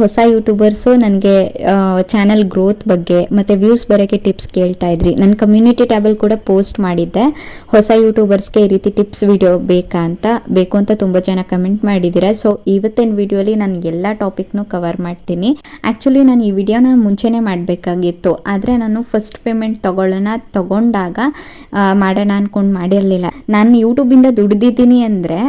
ಹೊಸ ಯೂಟ್ಯೂಬರ್ಸು ನನಗೆ channel growth ಬಗ್ಗೆ ಮತ್ತು ವ್ಯೂಸ್ ಬರೋಕ್ಕೆ ಟಿಪ್ಸ್ ಕೇಳ್ತಾ ಇದ್ರಿ. ನನ್ನ ಕಮ್ಯುನಿಟಿ ಟ್ಯಾಬಲ್ ಕೂಡ ಪೋಸ್ಟ್ ಮಾಡಿದ್ದೆ. ಹೊಸ ಯೂಟ್ಯೂಬರ್ಸ್ಗೆ ಈ ರೀತಿ ಟಿಪ್ಸ್ ವಿಡಿಯೋ ಬೇಕಾ ಅಂತ, ಬೇಕು ಅಂತ ತುಂಬ ಜನ ಕಮೆಂಟ್ ಮಾಡಿದ್ದೀರಾ ಸೊ ಇವತ್ತಿನ ವಿಡಿಯೋಲಿ ನಾನು ಎಲ್ಲ ಟಾಪಿಕ್ನು ಕವರ್ ಮಾಡ್ತೀನಿ. ಆ್ಯಕ್ಚುಲಿ ನಾನು ಈ ವಿಡಿಯೋನ ಮುಂಚೆನೇ ಮಾಡಬೇಕಾಗಿತ್ತು. ಆದರೆ ನಾನು ಫಸ್ಟ್ ಪೇಮೆಂಟ್ ತೊಗೊಳ್ಳೋಣ, ತೊಗೊಂಡಾಗ ಮಾಡೋಣ ಅಂದ್ಕೊಂಡು ಮಾಡಿರಲಿಲ್ಲ. ನಾನು ಯೂಟ್ಯೂಬಿಂದ ದುಡ್ದಿದ್ದೀನಿ ಅಂದರೆ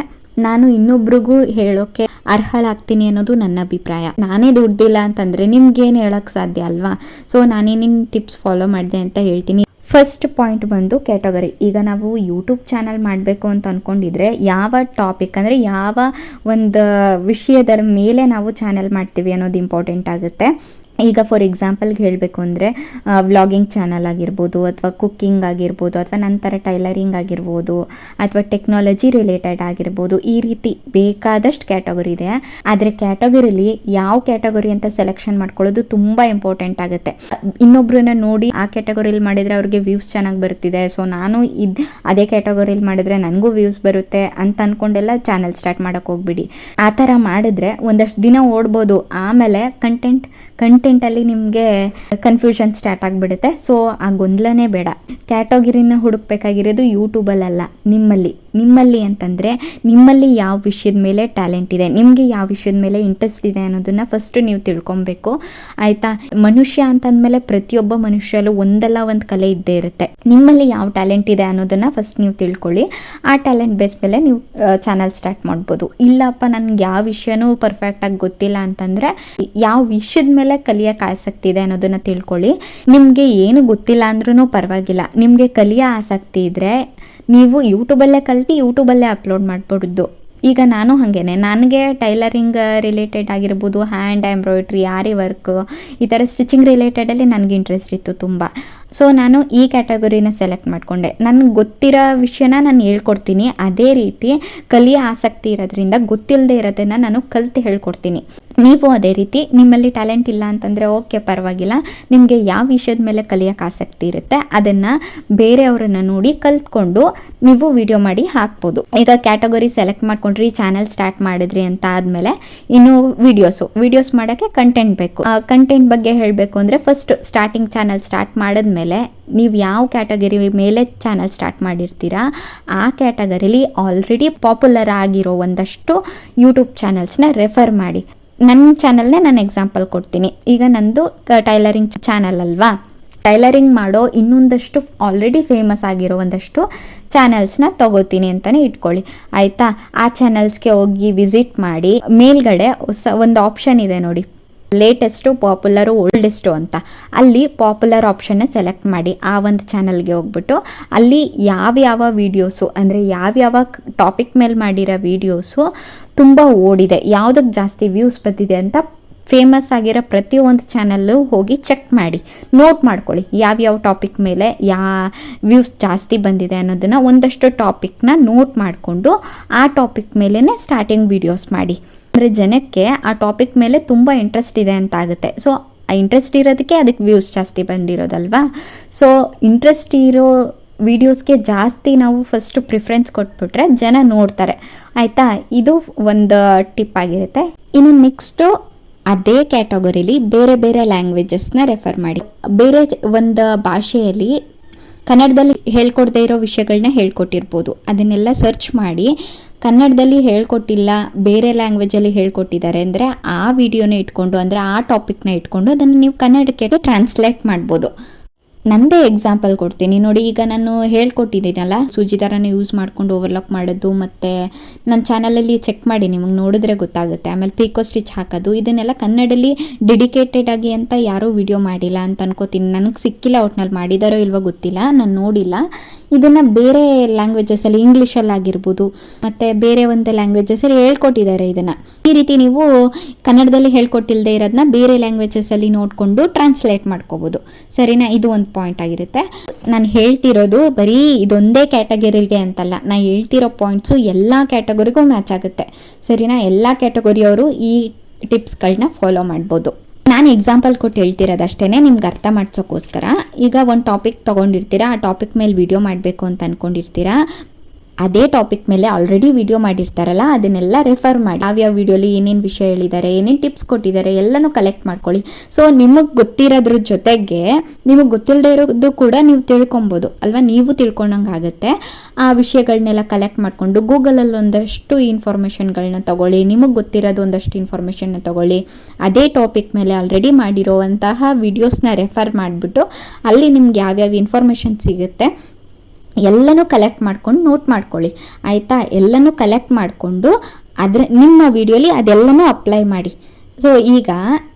ನಾನು ಇನ್ನೊಬ್ರಿಗೂ ಹೇಳೋಕೆ ಅರ್ಹಳಾಗ್ತೀನಿ ಅನ್ನೋದು ನನ್ನ ಅಭಿಪ್ರಾಯ. ನಾನೇ ದುಡ್ಡಿಲ್ಲ ಅಂತಂದರೆ ನಿಮ್ಗೇನು ಹೇಳೋಕ್ಕೆ ಸಾಧ್ಯ ಅಲ್ವಾ? ಸೊ ನಾನೇನೇನು ಟಿಪ್ಸ್ ಫಾಲೋ ಮಾಡಿದೆ ಅಂತ ಹೇಳ್ತೀನಿ. ಫಸ್ಟ್ ಪಾಯಿಂಟ್ ಬಂದು ಕ್ಯಾಟಗರಿ ಈಗ ನಾವು ಯೂಟ್ಯೂಬ್ ಚಾನಲ್ ಮಾಡಬೇಕು ಅಂತ ಅಂದ್ಕೊಂಡಿದ್ರೆ ಯಾವ ಟಾಪಿಕ್ ಅಂದರೆ ಯಾವ ಒಂದು ವಿಷಯದ ಮೇಲೆ ನಾವು ಚಾನಲ್ ಮಾಡ್ತೀವಿ ಅನ್ನೋದು ಇಂಪಾರ್ಟೆಂಟ್ ಆಗುತ್ತೆ. ಈಗ ಫಾರ್ ಎಕ್ಸಾಂಪಲ್ಗೆ ಹೇಳಬೇಕು ಅಂದರೆ ವ್ಲಾಗಿಂಗ್ ಚಾನಲ್ ಆಗಿರ್ಬೋದು ಅಥವಾ ಕುಕ್ಕಿಂಗ್ ಆಗಿರ್ಬೋದು ಅಥವಾ ನಂತರ ಟೈಲರಿಂಗ್ ಆಗಿರ್ಬೋದು ಅಥವಾ ಟೆಕ್ನಾಲಜಿ ರಿಲೇಟೆಡ್ ಆಗಿರ್ಬೋದು, ಈ ರೀತಿ ಬೇಕಾದಷ್ಟು ಕ್ಯಾಟಗರಿ ಇದೆ. ಆದರೆ ಕ್ಯಾಟಗರಿಲಿ ಯಾವ ಕ್ಯಾಟಗರಿ ಅಂತ ಸೆಲೆಕ್ಷನ್ ಮಾಡ್ಕೊಳ್ಳೋದು ತುಂಬ ಇಂಪಾರ್ಟೆಂಟ್ ಆಗುತ್ತೆ. ಇನ್ನೊಬ್ರನ್ನ ನೋಡಿ ಆ ಕ್ಯಾಟಗರಿಲಿ ಮಾಡಿದರೆ ಅವ್ರಿಗೆ ವ್ಯೂಸ್ ಚೆನ್ನಾಗಿ ಬರ್ತಿದೆ ಸೊ ನಾನು ಇದು ಅದೇ ಕ್ಯಾಟಗರಿಲಿ ಮಾಡಿದರೆ ನನಗೂ ವ್ಯೂಸ್ ಬರುತ್ತೆ ಅಂತ ಅಂದ್ಕೊಂಡೆಲ್ಲ ಚಾನಲ್ ಸ್ಟಾರ್ಟ್ ಮಾಡೋಕೆ ಹೋಗ್ಬಿಡಿ. ಆ ಥರ ಮಾಡಿದ್ರೆ ಒಂದಷ್ಟು ದಿನ ಓಡ್ಬೋದು. ಆಮೇಲೆ ಕಂಟೆಂಟ್ ಕಂಟೆಂಟ್ ಕಂಟೆಂಟಲ್ಲಿ ನಿಮಗೆ ಕನ್ಫ್ಯೂಷನ್ ಸ್ಟಾರ್ಟ್ ಆಗಿಬಿಡುತ್ತೆ. ಸೊ ಆ ಗೊಂದಲನೇ ಬೇಡ. ಕ್ಯಾಟಗರಿನ ಹುಡುಕ್ಬೇಕಾಗಿರೋದು ಯೂಟ್ಯೂಬಲ್ಲಲ್ಲ ನಿಮ್ಮಲ್ಲಿ. ನಿಮ್ಮಲ್ಲಿ ಅಂತಂದರೆ, ನಿಮ್ಮಲ್ಲಿ ಯಾವ ವಿಷಯದ ಮೇಲೆ ಟ್ಯಾಲೆಂಟ್ ಇದೆ, ನಿಮಗೆ ಯಾವ ವಿಷಯದ ಮೇಲೆ ಇಂಟ್ರೆಸ್ಟ್ ಇದೆ ಅನ್ನೋದನ್ನು ಫಸ್ಟ್ ನೀವು ತಿಳ್ಕೊಬೇಕು. ಆಯಿತಾ? ಮನುಷ್ಯ ಅಂತಂದಮೇಲೆ ಪ್ರತಿಯೊಬ್ಬ ಮನುಷ್ಯಲ್ಲೂ ಒಂದಲ್ಲ ಒಂದು ಕಲೆ ಇದ್ದೇ ಇರುತ್ತೆ. ನಿಮ್ಮಲ್ಲಿ ಯಾವ ಟ್ಯಾಲೆಂಟ್ ಇದೆ ಅನ್ನೋದನ್ನು ಫಸ್ಟ್ ನೀವು ತಿಳ್ಕೊಳ್ಳಿ. ಆ ಟ್ಯಾಲೆಂಟ್ ಬೇಸ್ ಮೇಲೆ ನೀವು ಚಾನಲ್ ಸ್ಟಾರ್ಟ್ ಮಾಡ್ಬೋದು. ಇಲ್ಲಪ್ಪ, ನನಗೆ ಯಾವ ವಿಷಯನೂ ಪರ್ಫೆಕ್ಟಾಗಿ ಗೊತ್ತಿಲ್ಲ ಅಂತಂದರೆ, ಯಾವ ವಿಷಯದ ಮೇಲೆ ಕಲಿಯೋಕೆ ಆಸಕ್ತಿ ಇದೆ ಅನ್ನೋದನ್ನ ತಿಳ್ಕೊಳ್ಳಿ. ನಿಮಗೆ ಏನು ಗೊತ್ತಿಲ್ಲ ಅಂದ್ರೂ ಪರವಾಗಿಲ್ಲ. ನಿಮಗೆ ಕಲಿಯ ಆಸಕ್ತಿ ಇದ್ರೆ ನೀವು ಯೂಟ್ಯೂಬಲ್ಲೇ ಕಲಿತು ಯೂಟ್ಯೂಬಲ್ಲೇ ಅಪ್ಲೋಡ್ ಮಾಡ್ಬಿಡುದು ಈಗ ನಾನು ಹಾಗೇನೆ. ನನಗೆ ಟೈಲರಿಂಗ್ ರಿಲೇಟೆಡ್ ಆಗಿರ್ಬೋದು ಹ್ಯಾಂಡ್ ಎಂಬ್ರಾಯ್ಡ್ರಿ ಯಾರಿ ವರ್ಕ್ ಈ ಥರ ಸ್ಟಿಚಿಂಗ್ ರಿಲೇಟೆಡಲ್ಲಿ ನನಗೆ ಇಂಟ್ರೆಸ್ಟ್ ಇತ್ತು ತುಂಬ. ಸೊ ನಾನು ಈ ಕ್ಯಾಟಗರಿನ ಸೆಲೆಕ್ಟ್ ಮಾಡಿಕೊಂಡೆ. ನನಗೆ ಗೊತ್ತಿರೋ ವಿಷಯನ ನಾನು ಹೇಳ್ಕೊಡ್ತೀನಿ. ಅದೇ ರೀತಿ ಕಲಿಯ ಆಸಕ್ತಿ ಇರೋದ್ರಿಂದ ಗೊತ್ತಿಲ್ಲದೆ ಇರೋದನ್ನು ನಾನು ಕಲಿತು ಹೇಳ್ಕೊಡ್ತೀನಿ. ನೀವು ಅದೇ ರೀತಿ ನಿಮ್ಮಲ್ಲಿ ಟ್ಯಾಲೆಂಟ್ ಇಲ್ಲ ಅಂತಂದರೆ ಓಕೆ ಪರವಾಗಿಲ್ಲ. ನಿಮಗೆ ಯಾವ ವಿಷಯದ ಮೇಲೆ ಕಲಿಯೋಕೆ ಆಸಕ್ತಿ ಇರುತ್ತೆ ಅದನ್ನು ಬೇರೆಯವರನ್ನು ನೋಡಿ ಕಲ್ತ್ಕೊಂಡು ನೀವು ವಿಡಿಯೋ ಮಾಡಿ ಹಾಕ್ಬೋದು. ಈಗ ಕ್ಯಾಟಗರಿ ಸೆಲೆಕ್ಟ್ ಮಾಡ್ಕೊಂಡ್ರಿ ಚಾನಲ್ ಸ್ಟಾರ್ಟ್ ಮಾಡಿದ್ರಿ ಅಂತ ಆದಮೇಲೆ ಇನ್ನು ವಿಡಿಯೋಸು ವಿಡಿಯೋಸ್ ಮಾಡೋಕ್ಕೆ ಕಂಟೆಂಟ್ ಬೇಕು. ಕಂಟೆಂಟ್ ಬಗ್ಗೆ ಹೇಳಬೇಕು ಅಂದರೆ ಫಸ್ಟ್ ಸ್ಟಾರ್ಟಿಂಗ್ ಚಾನಲ್ ಸ್ಟಾರ್ಟ್ ಮಾಡಿದ್ಮೇಲೆ ನೀವು ಯಾವ ಕ್ಯಾಟಗರಿ ಮೇಲೆ ಚಾನಲ್ ಸ್ಟಾರ್ಟ್ ಮಾಡಿರ್ತೀರಾ, ಆ ಕ್ಯಾಟಗರಿಲಿ ಆಲ್ರೆಡಿ ಪಾಪ್ಯುಲರ್ ಆಗಿರೋ ಒಂದಷ್ಟು ಯೂಟ್ಯೂಬ್ ಚಾನಲ್ಸ್ನ ರೆಫರ್ ಮಾಡಿ. ನನ್ನ ಚಾನಲ್ನೇ ನಾನು ಎಕ್ಸಾಂಪಲ್ ಕೊಡ್ತೀನಿ. ಈಗ ನಂದು ಟೈಲರಿಂಗ್ ಚಾನಲ್ ಅಲ್ವಾ? ಟೈಲರಿಂಗ್ ಮಾಡೋ ಇನ್ನೊಂದಷ್ಟು ಆಲ್ರೆಡಿ ಫೇಮಸ್ ಆಗಿರೋ ಒಂದಷ್ಟು ಚಾನಲ್ಸ್ನ ತಗೋತೀನಿ ಅಂತಲೇ ಇಟ್ಕೊಳ್ಳಿ. ಆಯಿತಾ? ಆ ಚಾನಲ್ಸ್ಗೆ ಹೋಗಿ ವಿಸಿಟ್ ಮಾಡಿ. ಮೇಲ್ಗಡೆ ಒಂದು ಆಪ್ಷನ್ ಇದೆ ನೋಡಿ. ಲೇಟೆಸ್ಟು ಪಾಪ್ಯುಲರು ಓಲ್ಡೆಸ್ಟು ಅಂತ. ಅಲ್ಲಿ ಪಾಪ್ಯುಲರ್ ಆಪ್ಷನ್ನ ಸೆಲೆಕ್ಟ್ ಮಾಡಿ ಆ ಒಂದು ಚಾನಲ್ಗೆ ಹೋಗ್ಬಿಟ್ಟು ಅಲ್ಲಿ ಯಾವ್ಯಾವ ವೀಡಿಯೋಸು ಅಂದರೆ ಯಾವ್ಯಾವ ಟಾಪಿಕ್ ಮೇಲೆ ಮಾಡಿರೋ ವೀಡಿಯೋಸು ತುಂಬ ಓಡಿದೆ. ಯಾವುದಕ್ಕೆ ಜಾಸ್ತಿ ವ್ಯೂಸ್ ಬಂದಿದೆ ಅಂತ ಫೇಮಸ್ ಆಗಿರೋ ಪ್ರತಿಯೊಂದು ಚಾನಲ್ಲು ಹೋಗಿ ಚೆಕ್ ಮಾಡಿ. ನೋಟ್ ಮಾಡ್ಕೊಳ್ಳಿ ಯಾವ್ಯಾವ ಟಾಪಿಕ್ ಮೇಲೆ ಯಾ ವ್ಯೂಸ್ ಜಾಸ್ತಿ ಬಂದಿದೆ ಅನ್ನೋದನ್ನು ಒಂದಷ್ಟು ಟಾಪಿಕ್ನ ನೋಟ್ ಮಾಡಿಕೊಂಡು ಆ ಟಾಪಿಕ್ ಮೇಲೇ ಸ್ಟಾರ್ಟಿಂಗ್ ವೀಡಿಯೋಸ್ ಮಾಡಿ. ಅಂದರೆ ಜನಕ್ಕೆ ಆ ಟಾಪಿಕ್ ಮೇಲೆ ತುಂಬ ಇಂಟ್ರೆಸ್ಟ್ ಇದೆ ಅಂತ ಆಗುತ್ತೆ ಸೊ ಆ ಇಂಟ್ರೆಸ್ಟ್ ಇರೋದಕ್ಕೆ ಅದಕ್ಕೆ ವ್ಯೂಸ್ ಜಾಸ್ತಿ ಬಂದಿರೋದಲ್ವಾ? ಸೊ ಇಂಟ್ರೆಸ್ಟ್ ಇರೋ ವಿಡಿಯೋಸ್ಗೆ ಜಾಸ್ತಿ ನಾವು ಫಸ್ಟು ಪ್ರಿಫರೆನ್ಸ್ ಕೊಟ್ಬಿಟ್ರೆ ಜನ ನೋಡ್ತಾರೆ. ಆಯಿತಾ? ಇದು ಒಂದು ಟಿಪ್ ಆಗಿರುತ್ತೆ. ಇನ್ನು ನೆಕ್ಸ್ಟು ಅದೇ ಕ್ಯಾಟಗರಿಲಿ ಬೇರೆ ಬೇರೆ ಲ್ಯಾಂಗ್ವೇಜಸ್ನ ರೆಫರ್ ಮಾಡಿ. ಬೇರೆ ಒಂದು ಭಾಷೆಯಲ್ಲಿ ಕನ್ನಡದಲ್ಲಿ ಹೇಳ್ಕೊಡ್ದೇ ಇರೋ ವಿಷಯಗಳನ್ನ ಹೇಳ್ಕೊಟ್ಟಿರ್ಬೋದು. ಅದನ್ನೆಲ್ಲ ಸರ್ಚ್ ಮಾಡಿ ಕನ್ನಡದಲ್ಲಿ ಹೇಳ್ಕೊಟ್ಟಿಲ್ಲ, ಬೇರೆ ಲ್ಯಾಂಗ್ವೇಜಲ್ಲಿ ಹೇಳ್ಕೊಟ್ಟಿದ್ದಾರೆ ಅಂದರೆ ಆ ವಿಡಿಯೋನ ಇಟ್ಕೊಂಡು, ಅಂದರೆ ಆ ಟಾಪಿಕ್ನ ಇಟ್ಕೊಂಡು ಅದನ್ನು ನೀವು ಕನ್ನಡಕ್ಕೆ ಟ್ರಾನ್ಸ್ಲೇಟ್ ಮಾಡ್ಬೋದು. ನಂದೇ ಎಕ್ಸಾಂಪಲ್ ಕೊಡ್ತೀನಿ. ನೋಡಿ, ಈಗ ನಾನು ಹೇಳ್ಕೊಟ್ಟಿದ್ದೀನಲ್ಲ ಸೂಜಿ ಥರನ ಯೂಸ್ ಮಾಡ್ಕೊಂಡು ಓವರ್ಲಾಕ್ ಮಾಡೋದು ಮತ್ತು ನನ್ನ ಚಾನಲಲ್ಲಿ ಚೆಕ್ ಮಾಡಿ, ನಿಮಗೆ ನೋಡಿದ್ರೆ ಗೊತ್ತಾಗುತ್ತೆ. ಆಮೇಲೆ ಪೀಕೋ ಸ್ಟಿಚ್ ಹಾಕೋದು. ಇದನ್ನೆಲ್ಲ ಕನ್ನಡಲ್ಲಿ ಡೆಡಿಕೇಟೆಡ್ ಆಗಿ ಅಂತ ಯಾರೂ ವಿಡಿಯೋ ಮಾಡಿಲ್ಲ ಅಂತ ಅನ್ಕೋತೀನಿ. ನನಗೆ ಸಿಕ್ಕಿಲ್ಲ, ಒಟ್ನಲ್ಲಿ ಮಾಡಿದಾರೋ ಇಲ್ವೋ ಗೊತ್ತಿಲ್ಲ. ನಾನು ನೋಡಿಲ್ಲ. ಇದನ್ನು ಬೇರೆ ಲ್ಯಾಂಗ್ವೇಜಸ್ಸಲ್ಲಿ ಇಂಗ್ಲೀಷಲ್ಲಿ ಆಗಿರ್ಬೋದು. ಮತ್ತು ಬೇರೆ ಒಂದು ಲ್ಯಾಂಗ್ವೇಜಸ್ಸಲ್ಲಿ ಹೇಳ್ಕೊಟ್ಟಿದ್ದಾರೆ ಇದನ್ನು. ಈ ರೀತಿ ನೀವು ಕನ್ನಡದಲ್ಲಿ ಹೇಳ್ಕೊಟ್ಟಿಲ್ಲದೆ ಇರೋದನ್ನ ಬೇರೆ ಲ್ಯಾಂಗ್ವೇಜಸ್ಸಲ್ಲಿ ನೋಡಿಕೊಂಡು ಟ್ರಾನ್ಸ್ಲೇಟ್ ಮಾಡ್ಕೋಬೋದು. ಸರಿನಾ? ಇದು ಒಂದು ಪಾಯಿಂಟ್ ಆಗಿರುತ್ತೆ. ನಾನು ಹೇಳ್ತಿರೋದು ಬರೀ ಇದೊಂದೇ ಕ್ಯಾಟಗರಿಗೆ ಅಂತಲ್ಲ ನಾನು ಹೇಳ್ತಿರೋ ಪಾಯಿಂಟ್ಸು ಎಲ್ಲ ಕ್ಯಾಟಗರಿಗೂ ಮ್ಯಾಚ್ ಆಗುತ್ತೆ. ಸರಿನಾ? ಎಲ್ಲ ಕ್ಯಾಟಗರಿಯವರು ಈ ಟಿಪ್ಸ್ಗಳನ್ನ ಫಾಲೋ ಮಾಡ್ಬೋದು. ನಾನು ಎಕ್ಸಾಂಪಲ್ ಕೊಟ್ಟು ಹೇಳ್ತಿರೋದಷ್ಟೇ ನಿಮ್ಗೆ ಅರ್ಥ ಮಾಡ್ಸೋಕ್ಕೋಸ್ಕರ ಈಗ ಒಂದು ಟಾಪಿಕ್ ತೊಗೊಂಡಿರ್ತೀರಾ? ಆ ಟಾಪಿಕ್ ಮೇಲೆ ವಿಡಿಯೋ ಮಾಡಬೇಕು ಅಂತ ಅಂದ್ಕೊಂಡಿರ್ತೀರಾ ಅದೇ ಟಾಪಿಕ್ ಮೇಲೆ ಆಲ್ರೆಡಿ ವಿಡಿಯೋ ಮಾಡಿರ್ತಾರಲ್ಲ, ಅದನ್ನೆಲ್ಲ ರೆಫರ್ ಮಾಡಿ. ಯಾವ್ಯಾವ ವಿಡಿಯೋಲಿ ಏನೇನು ವಿಷಯ ಹೇಳಿದ್ದಾರೆ, ಏನೇನು ಟಿಪ್ಸ್ ಕೊಟ್ಟಿದ್ದಾರೆ, ಎಲ್ಲನೂ ಕಲೆಕ್ಟ್ ಮಾಡ್ಕೊಳ್ಳಿ. ಸೊ ನಿಮಗೆ ಗೊತ್ತಿರೋದ್ರ ಜೊತೆಗೆ, ನಿಮಗೆ ಗೊತ್ತಿಲ್ಲದೆ ಇರೋದು ಕೂಡ ನೀವು ತಿಳ್ಕೊಬೋದು. ಅಲ್ವಾ? ನೀವು ತಿಳ್ಕೊಂಡಂಗೆ ಆಗುತ್ತೆ. ಆ ವಿಷಯಗಳನ್ನೆಲ್ಲ ಕಲೆಕ್ಟ್ ಮಾಡಿಕೊಂಡು ಗೂಗಲಲ್ಲಿ ಒಂದಷ್ಟು ಇನ್ಫಾರ್ಮೇಷನ್ಗಳನ್ನ ತಗೊಳ್ಳಿ. ನಿಮಗೆ ಗೊತ್ತಿರೋದು ಒಂದಷ್ಟು ಇನ್ಫಾರ್ಮೇಷನ್ನ ತಗೊಳ್ಳಿ. ಅದೇ ಟಾಪಿಕ್ ಮೇಲೆ ಆಲ್ರೆಡಿ ಮಾಡಿರೋವಂತಹ ವಿಡಿಯೋಸ್ನ ರೆಫರ್ ಮಾಡಿಬಿಟ್ಟು, ಅಲ್ಲಿ ನಿಮ್ಗೆ ಯಾವ್ಯಾವ ಇನ್ಫಾರ್ಮೇಷನ್ ಸಿಗುತ್ತೆ ಎಲ್ಲನೂ ಕಲೆಕ್ಟ್ ಮಾಡ್ಕೊಂಡು ನೋಟ್ ಮಾಡ್ಕೊಳ್ಳಿ. ಆಯಿತಾ? ಎಲ್ಲನೂ ಕಲೆಕ್ಟ್ ಮಾಡಿಕೊಂಡು ಅದರ, ನಿಮ್ಮ ವಿಡಿಯೋಲಿ ಅದೆಲ್ಲನೂ ಅಪ್ಲೈ ಮಾಡಿ. ಸೊ ಈಗ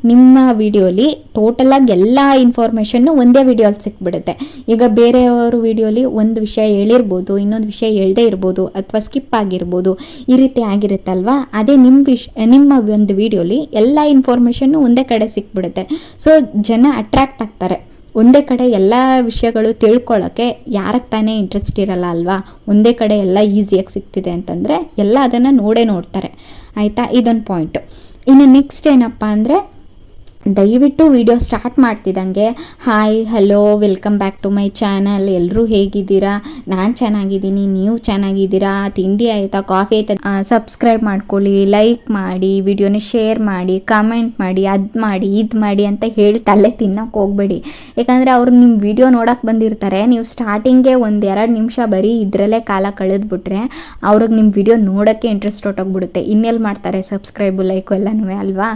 ನಿಮ್ಮ ವಿಡಿಯೋಲಿ ಟೋಟಲಾಗಿ ಎಲ್ಲ ಇನ್ಫಾರ್ಮೇಷನ್ನು ಒಂದೇ ವಿಡಿಯೋಲಿ ಸಿಕ್ಬಿಡುತ್ತೆ. ಈಗ ಬೇರೆಯವರು ವಿಡಿಯೋಲಿ ಒಂದು ವಿಷಯ ಹೇಳಿರ್ಬೋದು, ಇನ್ನೊಂದು ವಿಷಯ ಹೇಳದೇ ಇರ್ಬೋದು, ಅಥವಾ ಸ್ಕಿಪ್ ಆಗಿರ್ಬೋದು, ಈ ರೀತಿ ಆಗಿರುತ್ತಲ್ವಾ? ಅದೇ ನಿಮ್ಮ ವಿಷ್, ನಿಮ್ಮ ಒಂದು ವಿಡಿಯೋಲಿ ಎಲ್ಲ ಇನ್ಫಾರ್ಮೇಷನ್ನು ಒಂದೇ ಕಡೆ ಸಿಕ್ಬಿಡುತ್ತೆ. ಸೊ ಜನ ಅಟ್ರ್ಯಾಕ್ಟ್ ಆಗ್ತಾರೆ. ಒಂದೇ ಕಡೆ ಎಲ್ಲ ವಿಷಯಗಳು ತಿಳ್ಕೊಳ್ಳೋಕ್ಕೆ ಯಾರಕ್ಕೆ ತಾನೇ ಇಂಟ್ರೆಸ್ಟ್ ಇರಲ್ಲ ಅಲ್ವಾ? ಒಂದೇ ಕಡೆ ಎಲ್ಲ ಈಸಿಯಾಗಿ ಸಿಗ್ತಿದೆ ಅಂತಂದರೆ ಎಲ್ಲ ಅದನ್ನು ನೋಡೇ ನೋಡ್ತಾರೆ. ಆಯಿತಾ? ಇದೊಂದು ಪಾಯಿಂಟು ಇನ್ನು ನೆಕ್ಸ್ಟ್ ಏನಪ್ಪ ಅಂದರೆ ದಯವಿಟ್ಟು video start ಮಾಡ್ತಿದ್ದಂಗೆ, hi, hello, welcome back to my channel. ಎಲ್ಲರೂ ಹೇಗಿದ್ದೀರಾ? ನಾನು ಚೆನ್ನಾಗಿದ್ದೀನಿ, ನೀವು ಚೆನ್ನಾಗಿದ್ದೀರಾ? ತಿಂಡಿ ಆಯಿತಾ? ಕಾಫಿ ಆಯಿತಾ? ಸಬ್ಸ್ಕ್ರೈಬ್ ಮಾಡ್ಕೊಳ್ಳಿ, ಲೈಕ್ ಮಾಡಿ, ವಿಡಿಯೋನ ಶೇರ್ ಮಾಡಿ, ಕಮೆಂಟ್ ಮಾಡಿ, ಅದು ಮಾಡಿ, ಇದು ಮಾಡಿ ಅಂತ ಹೇಳಿ ತಲೆ ತಿನ್ನೋಕೆ ಹೋಗ್ಬೇಡಿ. ಯಾಕಂದರೆ ಅವರು ನಿಮ್ಮ ವಿಡಿಯೋ ನೋಡೋಕೆ ಬಂದಿರ್ತಾರೆ. ನೀವು ಸ್ಟಾರ್ಟಿಂಗೇ ಒಂದು ಎರಡು ನಿಮಿಷ ಬರೀ ಇದರಲ್ಲೇ ಕಾಲ ಕಳೆದ್ಬಿಟ್ರೆ ಅವ್ರಿಗೆ ನಿಮ್ಮ ವಿಡಿಯೋ ನೋಡೋಕ್ಕೆ ಇಂಟ್ರೆಸ್ಟ್ ಹೊಟ್ಟೋಗ್ಬಿಡುತ್ತೆ ಇನ್ನೆಲ್ಲಿ ಮಾಡ್ತಾರೆ? ಸಬ್ಸ್ಕ್ರೈಬು, ಲೈಕು ಎಲ್ಲನೂ ಅಲ್ವಾ?